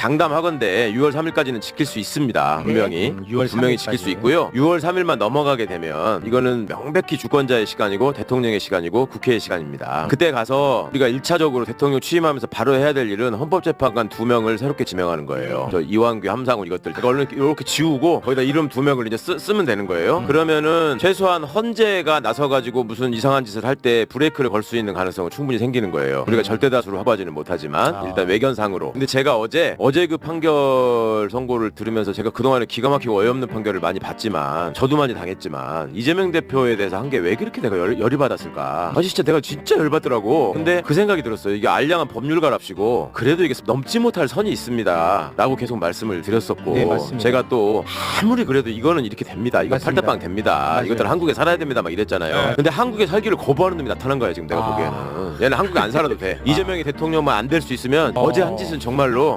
장담하건대 6월 3일까지는 지킬 수 있습니다. 분명히. 음, 6월 분명히 3일까지. 지킬 수 있고요. 6월 3일만 넘어가게 되면 이거는 명백히 주권자의 시간이고 대통령의 시간이고 국회의 시간입니다. 그때 가서 우리가 1차적으로 대통령 취임하면서 바로 해야 될 일은 헌법재판관 두 명을 새롭게 지명하는 거예요. 저 이완규, 함상훈 이것들. 얼른 이렇게 지우고 거기다 이름 두 명을 이제 쓰, 쓰면 되는 거예요. 그러면은 최소한 헌재가 나서 가지고 무슨 이상한 짓을 할 때 브레이크를 걸 수 있는 가능성은 충분히 생기는 거예요. 우리가 절대 다수로 확보하지는 못하지만 아. 일단 외견상으로. 근데 제가 어제 어제 그 판결 선고를 들으면서 제가 그동안에 기가 막히고 어이없는 판결을 많이 봤지만 저도 많이 당했지만 이재명 대표에 대해서 한 게 왜 그렇게 내가 열, 열이 받았을까? 아 진짜 내가 진짜 열받더라고. 근데 그 생각이 들었어요. 이게 알량한 법률가랍시고 그래도 이게 넘지 못할 선이 있습니다. 라고 계속 말씀을 드렸었고 네, 맞습니다. 제가 또 아무리 그래도 이거는 이렇게 됩니다. 이거 맞습니다. 팔대빵 됩니다. 맞아요. 이것들은 한국에 살아야 됩니다. 막 이랬잖아요. 네. 근데 한국에 살기를 거부하는 놈이 나타난 거야 지금 내가 아. 보기에는. 얘는 한국에 안 살아도 돼. 이재명이 대통령만 안 될 수 있으면 어. 어제 한 짓은 정말로